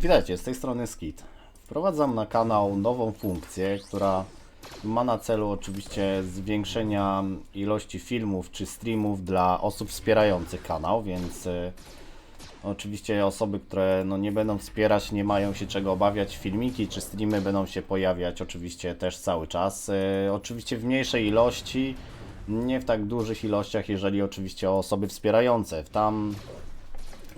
Witajcie, z tej strony Skit. Wprowadzam na kanał nową funkcję, która ma na celu oczywiście zwiększenia ilości filmów czy streamów dla osób wspierających kanał, więc y, oczywiście osoby, które no, nie będą wspierać, nie mają się czego obawiać, filmiki czy streamy będą się pojawiać oczywiście też cały czas. Y, oczywiście w mniejszej ilości, nie w tak dużych ilościach, jeżeli oczywiście osoby wspierające. Tam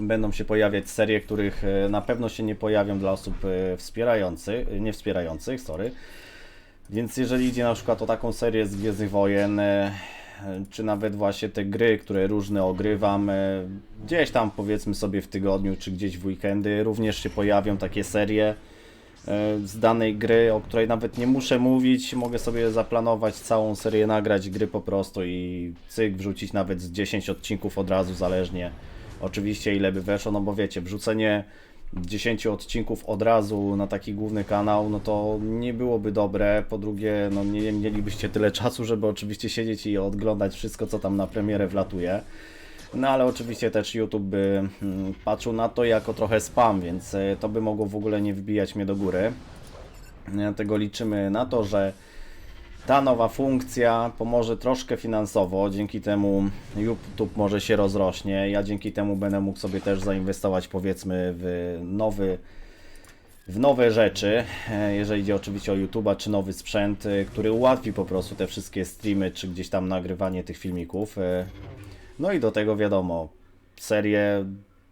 będą się pojawiać serie, których e, na pewno się nie pojawią dla osób e, wspierających, nie wspierających, sorry. Więc jeżeli idzie na przykład o taką serię z Gwiezdnych Wojen, e, czy nawet właśnie te gry, które różne ogrywam, e, gdzieś tam powiedzmy sobie w tygodniu, czy gdzieś w weekendy, również się pojawią takie serie e, z danej gry, o której nawet nie muszę mówić, mogę sobie zaplanować całą serię, nagrać gry po prostu i cyk, wrzucić nawet z 10 odcinków od razu, zależnie oczywiście ile by weszło, no bo wiecie, wrzucenie 10 odcinków od razu na taki główny kanał, no to nie byłoby dobre. Po drugie, no nie mielibyście tyle czasu, żeby oczywiście siedzieć i oglądać wszystko, co tam na premierę wlatuje. No ale oczywiście też YouTube by mm, patrzył na to jako trochę spam, więc e, to by mogło w ogóle nie wbijać mnie do góry. Dlatego liczymy na to, że ta nowa funkcja pomoże troszkę finansowo, dzięki temu YouTube może się rozrośnie. Ja dzięki temu będę mógł sobie też zainwestować powiedzmy w nowy w nowe rzeczy, e, jeżeli idzie oczywiście o YouTube'a czy nowy sprzęt, e, który ułatwi po prostu te wszystkie streamy czy gdzieś tam nagrywanie tych filmików. E, No i do tego wiadomo, serię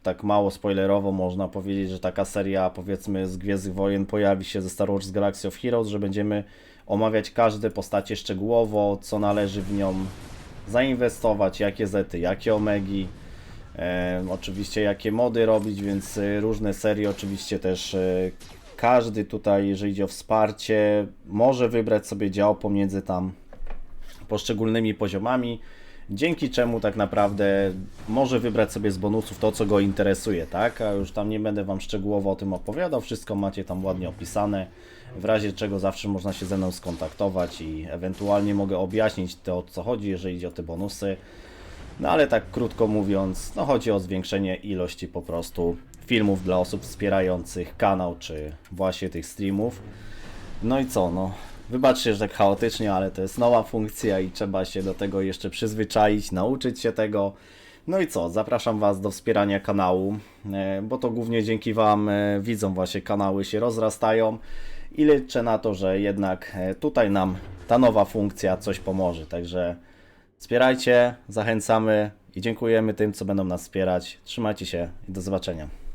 tak mało spoilerowo można powiedzieć, że taka seria powiedzmy z Gwiezdnych Wojen pojawi się ze Star Wars Galaxy of Heroes, że będziemy omawiać każde postacie szczegółowo, co należy w nią zainwestować, jakie zety, jakie omegi, e, oczywiście jakie mody robić, więc e, różne serie oczywiście też e, każdy tutaj, jeżeli idzie o wsparcie, może wybrać sobie dział pomiędzy tam poszczególnymi poziomami, dzięki czemu tak naprawdę może wybrać sobie z bonusów to, co go interesuje, tak? A już tam nie będę Wam szczegółowo o tym opowiadał, wszystko macie tam ładnie opisane, w razie czego zawsze można się ze mną skontaktować i ewentualnie mogę objaśnić to, o co chodzi, jeżeli idzie o te bonusy. No ale tak krótko mówiąc, no chodzi o zwiększenie ilości po prostu filmów dla osób wspierających kanał, czy właśnie tych streamów. No i co, no. Wybaczcie, że tak chaotycznie, ale to jest nowa funkcja i trzeba się do tego jeszcze przyzwyczaić, nauczyć się tego. No i co, zapraszam Was do wspierania kanału, e, bo to głównie dzięki Wam e, widzom właśnie kanały się rozrastają i liczę na to, że jednak e, tutaj nam ta nowa funkcja coś pomoże. Także wspierajcie, zachęcamy i dziękujemy tym, co będą nas wspierać. Trzymajcie się i do zobaczenia.